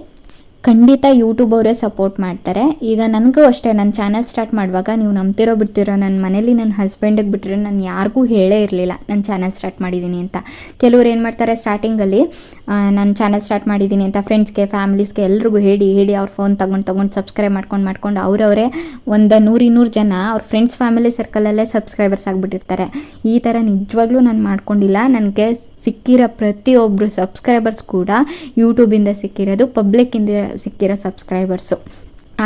ಖಂಡಿತ ಯೂಟ್ಯೂಬ್ ಅವರೇ ಸಪೋರ್ಟ್ ಮಾಡ್ತಾರೆ. ಈಗ ನನಗೂ ಅಷ್ಟೇ ನನ್ನ ಚಾನಲ್ ಸ್ಟಾರ್ಟ್ ಮಾಡುವಾಗ ನೀವು ನಂಬ್ತಿರೋ ಬಿಡ್ತಿರೋ ನನ್ನ ಮನೇಲಿ ನನ್ನ ಹಸ್ಬೆಂಡಿಗೆ ಬಿಟ್ಟರೆ ನಾನು ಯಾರಿಗೂ ಹೇಳೇ ಇರಲಿಲ್ಲ ನನ್ನ ಚಾನಲ್ ಸ್ಟಾರ್ಟ್ ಮಾಡಿದ್ದೀನಿ ಅಂತ. ಕೆಲವ್ರು ಏನು ಮಾಡ್ತಾರೆ ಸ್ಟಾರ್ಟಿಂಗಲ್ಲಿ ನಾನು ಚಾನಲ್ ಸ್ಟಾರ್ಟ್ ಮಾಡಿದ್ದೀನಿ ಅಂತ ಫ್ರೆಂಡ್ಸ್ಗೆ ಫ್ಯಾಮಿಲೀಸ್ಗೆ ಎಲ್ರಿಗೂ ಹೇಳಿ ಹೇಳಿ ಅವ್ರ ಫೋನ್ ತೊಗೊಂಡು ತೊಗೊಂಡು ಸಬ್ಸ್ಕ್ರೈಬ್ ಮಾಡ್ಕೊಂಡು ಮಾಡ್ಕೊಂಡು ಅವರವರೇ ಒಂದು ನೂರು, ಇನ್ನೂರು ಜನ ಅವ್ರ ಫ್ರೆಂಡ್ಸ್ ಫ್ಯಾಮಿಲಿ ಸರ್ಕಲಲ್ಲೇ ಸಬ್ಸ್ಕ್ರೈಬರ್ಸ್ ಆಗಿಬಿಟ್ಟಿರ್ತಾರೆ. ಈ ಥರ ನಿಜವಾಗ್ಲೂ ನಾನು ಮಾಡ್ಕೊಂಡಿಲ್ಲ. ನನಗೆ ಸಿಕ್ಕಿರೋ ಪ್ರತಿಯೊಬ್ಬರು ಸಬ್ಸ್ಕ್ರೈಬರ್ಸ್ ಕೂಡ ಯೂಟ್ಯೂಬಿಂದ ಸಿಕ್ಕಿರೋದು ಪಬ್ಲಿಕ್ಕಿಂದ ಸಿಕ್ಕಿರೋ ಸಬ್ಸ್ಕ್ರೈಬರ್ಸು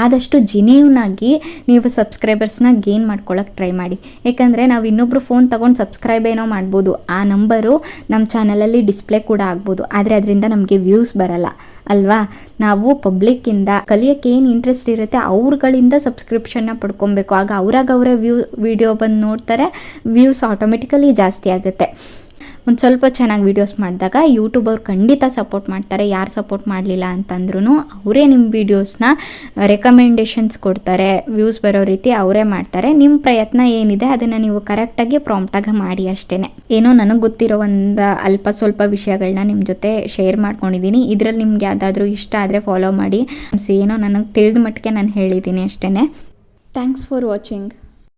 ಆದಷ್ಟು ಜಿನೀವ್ನಾಗಿ ನೀವು ಸಬ್ಸ್ಕ್ರೈಬರ್ಸ್ನ ಗೇನ್ ಮಾಡ್ಕೊಳ್ಳೋಕೆ ಟ್ರೈ ಮಾಡಿ. ಯಾಕಂದರೆ ನಾವು ಇನ್ನೊಬ್ಬರು ಫೋನ್ ತೊಗೊಂಡು ಸಬ್ಸ್ಕ್ರೈಬ್ ಏನೋ ಮಾಡ್ಬೋದು, ಆ ನಂಬರು ನಮ್ಮ ಚಾನಲಲ್ಲಿ ಡಿಸ್ಪ್ಲೇ ಕೂಡ ಆಗ್ಬೋದು. ಆದರೆ ಅದರಿಂದ ನಮಗೆ ವ್ಯೂಸ್ ಬರಲ್ಲ, ಅಲ್ವಾ? ನಾವು ಪಬ್ಲಿಕ್ಕಿಂದ ಕಲಿಯೋಕ್ಕೆ ಏನು ಇಂಟ್ರೆಸ್ಟ್ ಇರುತ್ತೆ, ಅವ್ರುಗಳಿಂದ ಸಬ್ಸ್ಕ್ರಿಪ್ಷನ್ನ ಪಡ್ಕೊಬೇಕು. ಆಗ ಅವ್ರಾಗ ಅವರೇ ವ್ಯೂ ವಿಡಿಯೋ ಬಂದು ನೋಡ್ತಾರೆ ವ್ಯೂಸ್ ಆಟೋಮೆಟಿಕಲಿ ಜಾಸ್ತಿ ಆಗುತ್ತೆ. ಒಂದು ಸ್ವಲ್ಪ ಚೆನ್ನಾಗಿ ವೀಡಿಯೋಸ್ ಮಾಡಿದಾಗ ಯೂಟ್ಯೂಬ್ ಅವ್ರು ಖಂಡಿತ ಸಪೋರ್ಟ್ ಮಾಡ್ತಾರೆ, ಯಾರು ಸಪೋರ್ಟ್ ಮಾಡಲಿಲ್ಲ ಅಂತಂದ್ರೂ ಅವರೇ ನಿಮ್ಮ ವೀಡಿಯೋಸ್ನ ರೆಕಮೆಂಡೇಷನ್ಸ್ ಕೊಡ್ತಾರೆ ವ್ಯೂಸ್ ಬರೋ ರೀತಿ ಅವರೇ ಮಾಡ್ತಾರೆ. ನಿಮ್ಮ ಪ್ರಯತ್ನ ಏನಿದೆ ಅದನ್ನು ನೀವು ಕರೆಕ್ಟಾಗಿ ಪ್ರಾಂಪ್ಟಾಗಿ ಮಾಡಿ ಅಷ್ಟೇ ಏನೋ ನನಗೆ ಗೊತ್ತಿರೋ ಒಂದು ಅಲ್ಪ ಸ್ವಲ್ಪ ವಿಷಯಗಳನ್ನ ನಿಮ್ಮ ಜೊತೆ ಶೇರ್ ಮಾಡ್ಕೊಂಡಿದ್ದೀನಿ ಇದರಲ್ಲಿ ನಿಮ್ಗೆ ಯಾವುದಾದ್ರೂ ಇಷ್ಟ ಆದರೆ ಫಾಲೋ ಮಾಡಿ. ಏನೋ ನನಗೆ ತಿಳಿದ ಮಟ್ಟಿಗೆ ನಾನು ಹೇಳಿದ್ದೀನಿ ಅಷ್ಟೇ ಥ್ಯಾಂಕ್ಸ್ ಫಾರ್ ವಾಚಿಂಗ್